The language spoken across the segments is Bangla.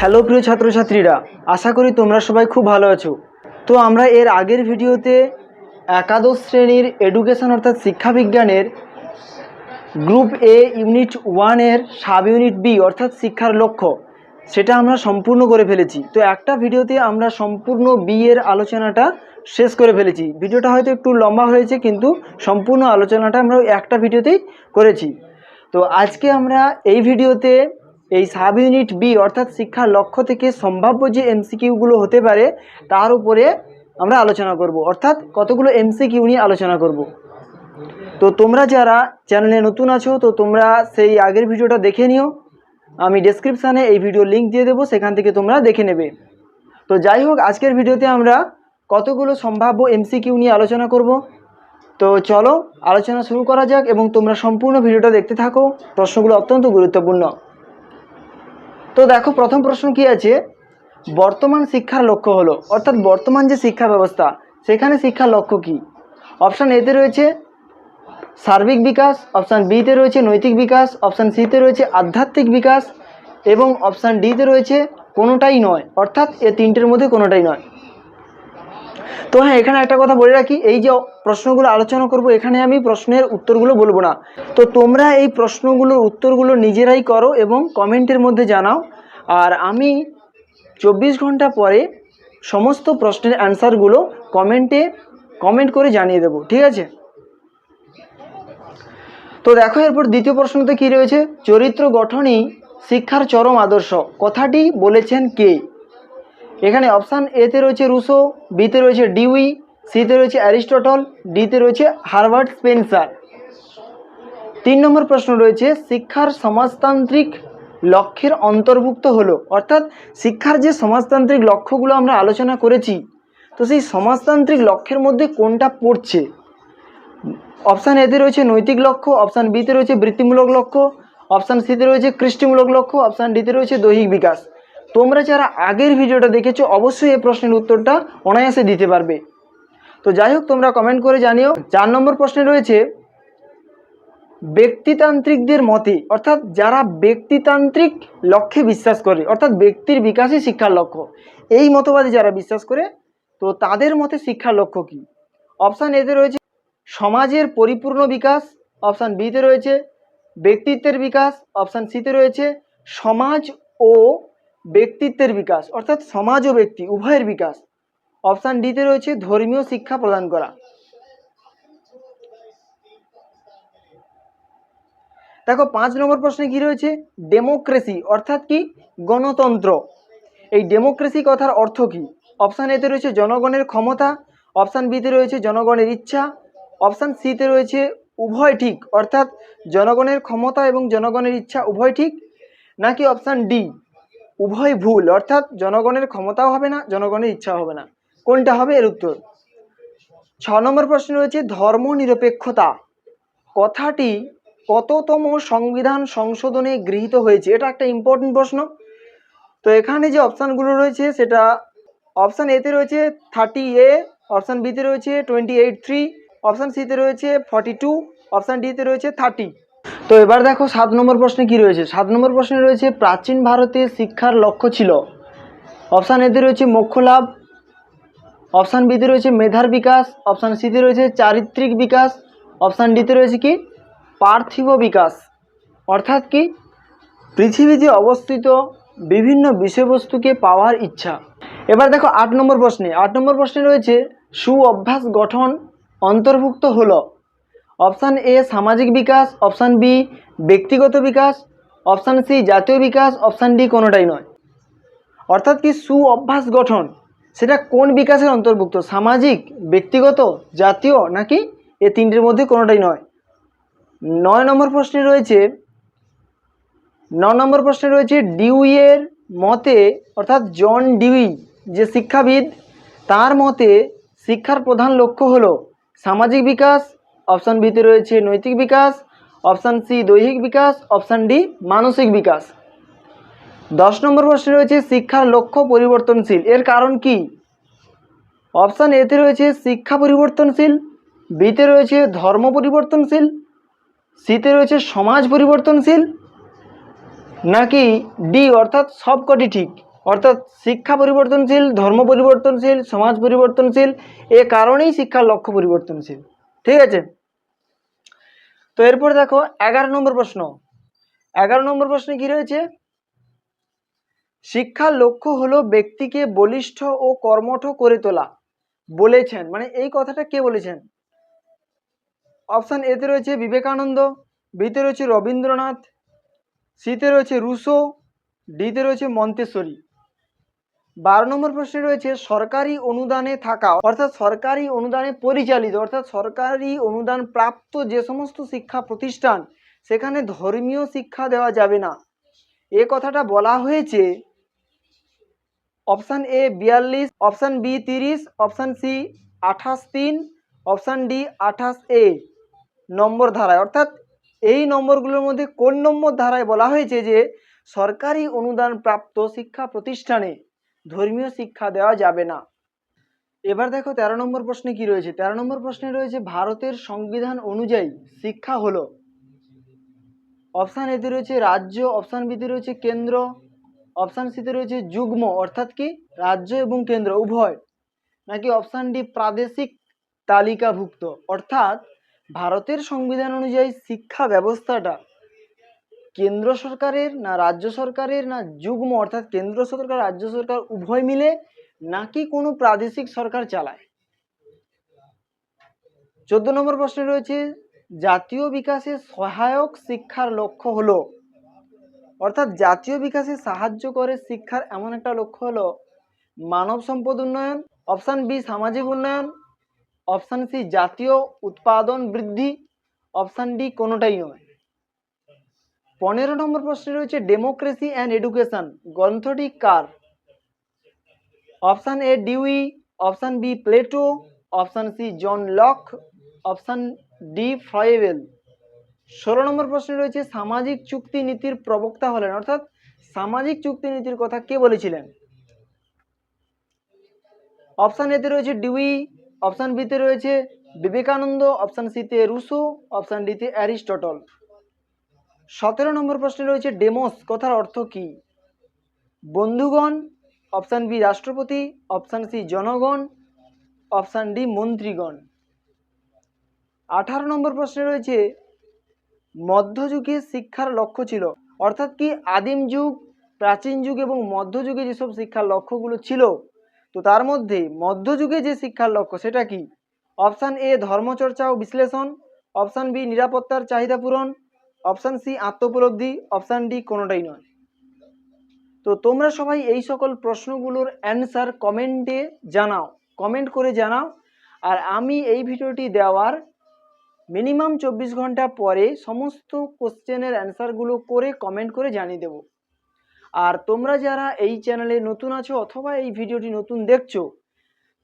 হ্যালো প্রিয় ছাত্রছাত্রীরা, আশা করি তোমরা সবাই খুব ভালো আছো। তো আমরা এর আগের ভিডিওতে একাদশ শ্রেণির এডুকেশন অর্থাৎ শিক্ষাবিজ্ঞানের গ্রুপ এ ইউনিট ওয়ানের সাব ইউনিট বি অর্থাৎ শিক্ষার লক্ষ্য, সেটা আমরা সম্পূর্ণ করে ফেলেছি। তো একটা ভিডিওতে আমরা সম্পূর্ণ বি এর আলোচনাটা শেষ করে ফেলেছি। ভিডিওটা হয়তো একটু লম্বা হয়েছে, কিন্তু সম্পূর্ণ আলোচনাটা আমরা একটা ভিডিওতেই করেছি। তো আজকে আমরা এই ভিডিওতে এই সাব ইউনিট বি অর্থাৎ শিক্ষার লক্ষ্য থেকে সম্ভাব্য যে এমসিকিউগুলো হতে পারে, তার উপরে আমরা আলোচনা করব। অর্থাৎ কতগুলো এমসিকিউ নিয়ে আলোচনা করব। তো তোমরা যারা চ্যানেলে নতুন আছো, তো তোমরা সেই আগের ভিডিওটা দেখে নিও। আমি ডেসক্রিপশানে এই ভিডিও লিংক দিয়ে দেবো, সেখান থেকে তোমরা দেখে নেবে। তো যাই হোক, আজকের ভিডিওতে আমরা কতগুলো সম্ভাব্য এমসিকিউ নিয়ে আলোচনা করব। তো চলো, আলোচনা শুরু করা যাক এবং তোমরা সম্পূর্ণ ভিডিওটা দেখতে থাকো। প্রশ্নগুলো অত্যন্ত গুরুত্বপূর্ণ। তো দেখো, প্রথম প্রশ্ন কি আছে? বর্তমান শিক্ষার লক্ষ্য হলো, অর্থাৎ বর্তমান যে শিক্ষা ব্যবস্থা, সেখানে শিক্ষার লক্ষ্য কি? অপশান এতে রয়েছে সার্বিক বিকাশ অপশান বিতে রয়েছে নৈতিক বিকাশ অপশান সিতে রয়েছে আধ্যাত্মিক বিকাশ, এবং অপশান ডিতে রয়েছে কোনোটাই নয়, অর্থাৎ এ তিনটের মধ্যে কোনোটাই নয়। তো হ্যাঁ এখানে একটা কথা বলে রাখি। এই যে প্রশ্নগুলো আলোচনা করব, এখানে আমি প্রশ্নের উত্তরগুলো বলব না। তো তোমরা এই প্রশ্নগুলোর উত্তরগুলো নিজেরাই করো এবং কমেন্টের মধ্যে জানাও। আর আমি চব্বিশ ঘণ্টা পরে সমস্ত প্রশ্নের অ্যান্সারগুলো কমেন্টে কমেন্ট করে জানিয়ে দেবো, ঠিক আছে? তো দেখো, এরপর দ্বিতীয় প্রশ্নতে কী রয়েছে? চরিত্র গঠনই শিক্ষার চরম আদর্শ। কথাটি বলেছেন কে? এখানে অপশান এতে রয়েছে রুশো বিতে রয়েছে ডিউই সিতে রয়েছে অ্যারিস্টটল ডিতে রয়েছে হার্ভার্ড স্পেন্সার। তিন নম্বর প্রশ্ন রয়েছে, শিক্ষার সমাজতান্ত্রিক লক্ষ্যের অন্তর্ভুক্ত হলো। অর্থাৎ শিক্ষার যে সমাজতান্ত্রিক লক্ষ্যগুলো আমরা আলোচনা করেছি, তো সেই সমাজতান্ত্রিক লক্ষ্যের মধ্যে কোনটা পড়ছে? অপশান এতে রয়েছে নৈতিক লক্ষ্য, অপশান বিতে রয়েছে বৃত্তিমূলক লক্ষ্য, অপশান সিতে রয়েছে কৃষ্টিমূলক লক্ষ্য, অপশান ডিতে রয়েছে দৈহিক বিকাশ। তোমরা যারা আগের ভিডিওটা দেখেছ, অবশ্যই এই প্রশ্নের উত্তরটা অনায়াসে দিতে পারবে। তো যাই হোক, তোমরা কমেন্ট করে জানিও। চার নম্বর প্রশ্নে রয়েছে, ব্যক্তিতান্ত্রিকদের মতে, অর্থাৎ যারা ব্যক্তিতান্ত্রিক লক্ষ্যে বিশ্বাস করে, অর্থাৎ ব্যক্তির বিকাশই শিক্ষার লক্ষ্য, এই মতবাদে যারা বিশ্বাস করে, তো তাদের মতে শিক্ষার লক্ষ্য কী? অপশান এতে রয়েছে, সমাজের পরিপূর্ণ বিকাশ, অপশান বিতে রয়েছে, ব্যক্তিত্বের বিকাশ, অপশান সিতে রয়েছে, সমাজ ও ব্যক্তিত্বের বিকাশ, অর্থাৎ সমাজ ও ব্যক্তি, উভয়ের বিকাশ। অপশান ডিতে রয়েছে ধর্মীয় শিক্ষা প্রদান করা। দেখো, পাঁচ নম্বর প্রশ্নে কি রয়েছে? ডেমোক্রেসি, অর্থাৎ কি? গণতন্ত্র। এই ডেমোক্রেসি কথার অর্থ কি? অপশান এতে রয়েছে জনগণের ক্ষমতা, অপশান বিতে রয়েছে জনগণের ইচ্ছা, অপশান সিতে রয়েছে উভয় ঠিক, অর্থাৎ জনগণের ক্ষমতা এবং জনগণের ইচ্ছা উভয় ঠিক, নাকি অপশান ডি উভয় ভুল, অর্থাৎ জনগণের ক্ষমতাও হবে না, জনগণের ইচ্ছাও হবে না। কোনটা হবে? এর উত্তর। ছ নম্বর প্রশ্ন রয়েছে, ধর্ম নিরপেক্ষতা। কথাটি কততম সংবিধান সংশোধনে গৃহীত হয়েছে? এটা একটা ইম্পর্টেন্ট প্রশ্ন। তো এখানে যে অপশানগুলো রয়েছে, সেটা অপশান এতে রয়েছে থার্টি এ অপশান বিতে রয়েছে টোয়েন্টি এইট থ্রি অপশান সিতে রয়েছে ফর্টি টু অপশান ডিতে রয়েছে থার্টি তো এবার দেখো সাত নম্বর প্রশ্নে কি রয়েছে? সাত নম্বর প্রশ্নে রয়েছে, প্রাচীন ভারতে শিক্ষার লক্ষ্য ছিল। অপশান এতে রয়েছে মোক্ষ লাভ, অপশান বিতে রয়েছে মেধার বিকাশ, অপশান সিতে রয়েছে চারিত্রিক বিকাশ, অপশান ডিতে রয়েছে কি? পার্থিব বিকাশ। অর্থাৎ কি? পৃথিবীতে অবস্থিত বিভিন্ন বিষয়বস্তুকে পাওয়ার ইচ্ছা। এবার দেখো আট নম্বর প্রশ্নে। আট নম্বর প্রশ্নে রয়েছে সু অভ্যাস গঠন অন্তর্ভুক্ত হলো। অপশান এ সামাজিক বিকাশ, অপশান বি ব্যক্তিগত বিকাশ, অপশান সি জাতীয় বিকাশ, অপশান ডি কোনোটাই নয়। অর্থাৎ কি সু অভ্যাস গঠন, সেটা কোন বিকাশের অন্তর্ভুক্ত, সামাজিক, ব্যক্তিগত, জাতীয়, নাকি এ তিনটের মধ্যে কোনোটাই নয়? নয় নম্বর প্রশ্নে রয়েছে, ন নম্বর প্রশ্নে রয়েছে, ডিউইয়ের মতে, অর্থাৎ জন ডিউই যে শিক্ষাবিদ, তার মতে শিক্ষার প্রধান লক্ষ্য হলো সামাজিক বিকাশ অপশান বিতে রয়েছে নৈতিক বিকাশ, অপশান সি দৈহিক বিকাশ, অপশান ডি মানসিক বিকাশ। দশ নম্বর প্রশ্নে রয়েছে শিক্ষার লক্ষ্য পরিবর্তনশীল, এর কারণ কি? অপশান এতে রয়েছে শিক্ষা পরিবর্তনশীল, বিতে রয়েছে ধর্ম পরিবর্তনশীল, সিতে রয়েছে সমাজ পরিবর্তনশীল, নাকি ডি অর্থাৎ সবকটি ঠিক? অর্থাৎ শিক্ষা পরিবর্তনশীল, ধর্ম পরিবর্তনশীল, সমাজ পরিবর্তনশীল, এ কারণেই শিক্ষার লক্ষ্য পরিবর্তনশীল। ঠিক আছে? তো এরপর দেখো, এগারো নম্বর প্রশ্ন। এগারো নম্বর প্রশ্নে কি রয়েছে? শিক্ষার লক্ষ্য হলো ব্যক্তিকে বলিষ্ঠ ও কর্মঠ করে তোলা, বলেছেন। মানে এই কথাটা কে বলেছেন? অপশান এতে রয়েছে বিবেকানন্দ, বিতে রয়েছে রবীন্দ্রনাথ, সিতে রয়েছে রুশো, ডিতে রয়েছে মন্তেশ্বরী। বারো নম্বর প্রশ্নে রয়েছে, সরকারি অনুদানে থাকা, অর্থাৎ সরকারি অনুদানে পরিচালিত, অর্থাৎ সরকারি অনুদান প্রাপ্ত যে সমস্ত শিক্ষা প্রতিষ্ঠান, সেখানে ধর্মীয় শিক্ষা দেওয়া যাবে না। এ কথাটা বলা হয়েছে, অপশান এ বিয়াল্লিশ, অপশান বি তিরিশ, অপশান সি আঠাশ তিন, অপশান ডি আঠাশ এ নম্বর ধারায়। অর্থাৎ এই নম্বরগুলোর মধ্যে কোন নম্বর ধারায় বলা হয়েছে যে, সরকারি অনুদান প্রাপ্ত শিক্ষা প্রতিষ্ঠানে ধর্মীয় শিক্ষা দেওয়া যাবে না। এবার দেখো তেরো নম্বর প্রশ্নে কি রয়েছে? তেরো নম্বর প্রশ্নে রয়েছে, ভারতের সংবিধান অনুযায়ী শিক্ষা হলো। অপশান এতে রয়েছে রাজ্য, অপশান বিতে রয়েছে কেন্দ্র, অপশান সিতে রয়েছে যুগ্ম, অর্থাৎ কি রাজ্য এবং কেন্দ্র, উভয়। নাকি অপশান ডি প্রাদেশিক তালিকাভুক্ত? অর্থাৎ ভারতের সংবিধান অনুযায়ী শিক্ষা ব্যবস্থাটা কেন্দ্র সরকারের না রাজ্য সরকারের না যুগ্ম, অর্থাৎ কেন্দ্র সরকার, রাজ্য সরকার উভয় মিলে নাকি কোনো প্রাদেশিক সরকার চালায়? চোদ্দ নম্বর প্রশ্নে রয়েছে, জাতীয় বিকাশে সহায়ক শিক্ষার লক্ষ্য হলো, অর্থাৎ জাতীয় বিকাশে সাহায্য করে শিক্ষার এমন একটা লক্ষ্য হলো, মানব সম্পদ উন্নয়ন, অপশান বি সামাজিক উন্নয়ন, অপশান সি জাতীয় উৎপাদন বৃদ্ধি, অপশান ডি কোনোটাই নয়। পনেরো নম্বর প্রশ্নে রয়েছে ডেমোক্রেসি অ্যান্ড এডুকেশন গ্রন্থটি কার? Option A Dewey option B Plato option C John Locke option D Froebel ষোলো নম্বর প্রশ্নে রয়েছে সামাজিক চুক্তি নীতির প্রবক্তা হলেন, অর্থাৎ সামাজিক চুক্তি নীতির কথা কে বলেছিলেন? অপশান এতে রয়েছে ডিউই অপশান বিতে রয়েছে বিবেকানন্দ, অপশান সিতে রুসো অপশান ডিতে অ্যারিস্টটল। সতেরো নম্বর প্রশ্নে রয়েছে ডেমোস, কথার অর্থ কি? বন্ধুগণ অপশান বি রাষ্ট্রপতি অপশান সি জনগণ অপশান ডি মন্ত্রীগণ। আঠারো নম্বর প্রশ্নে রয়েছে, মধ্যযুগে শিক্ষার লক্ষ্য ছিল, অর্থাৎ কি আদিম যুগ, প্রাচীন যুগ এবং মধ্যযুগে যেসব শিক্ষার লক্ষ্যগুলো ছিল, তো তার মধ্যে মধ্যযুগে যে শিক্ষার লক্ষ্য সেটা কি? অপশান এ ধর্মচর্চা ও বিশ্লেষণ অপশান বি নিরাপত্তার চাহিদা পূরণ অপশান সি আত্মোপলব্ধি। অপশান ডি কোনোটাই নয়। তো তোমরা সবাই এই সকল প্রশ্নগুলোর অ্যান্সার কমেন্টে জানাও। কমেন্ট করে জানাও। আর আমি এই ভিডিওটি দেওয়ার মিনিমাম চব্বিশ ঘণ্টা পরে সমস্ত কোশ্চেনের অ্যান্সারগুলো করে কমেন্ট করে জানিয়ে দেব। আর তোমরা যারা এই চ্যানেলে নতুন আছো অথবা এই ভিডিওটি নতুন দেখছ,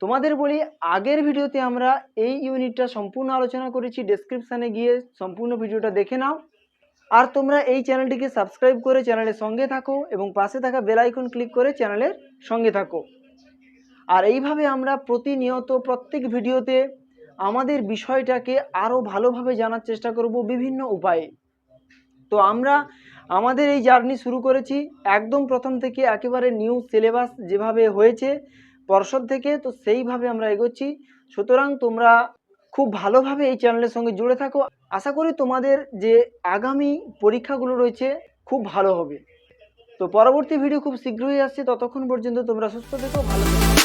তোমাদের বলি আগের ভিডিওতে আমরা এই ইউনিটটা সম্পূর্ণ আলোচনা করেছি। ডেসক্রিপশানে গিয়ে সম্পূর্ণ ভিডিওটা দেখে নাও। আর তোমরা এই চ্যানেলটিকে সাবস্ক্রাইব করে চ্যানেলের সঙ্গে থাকো এবং পাশে থাকা বেল আইকন ক্লিক করে চ্যানেলের সঙ্গে থাকো। আর এইভাবে আমরা প্রতিনিয়ত প্রত্যেক ভিডিওতে আমাদের বিষয়টাকে আরও ভালোভাবে জানার চেষ্টা করব বিভিন্ন উপায়ে। তো আমরা আমাদের এই জার্নি শুরু করেছি একদম প্রথম থেকে একেবারে নিউ সিলেবাস যেভাবে হয়েছে পর্ষদ থেকে, তো সেইভাবে আমরা এগোচ্ছি। সুতরাং তোমরা খুব ভালোভাবে এই চ্যানেলের সঙ্গে জুড়ে থাকো। আশা করি তোমাদের যে আগামী পরীক্ষাগুলো রয়েছে, খুব ভালো হবে। তো পরবর্তী ভিডিও খুব শীঘ্রই আসছে। ততক্ষণ পর্যন্ত তোমরা সুস্থ থেকো, ভালো থেকো।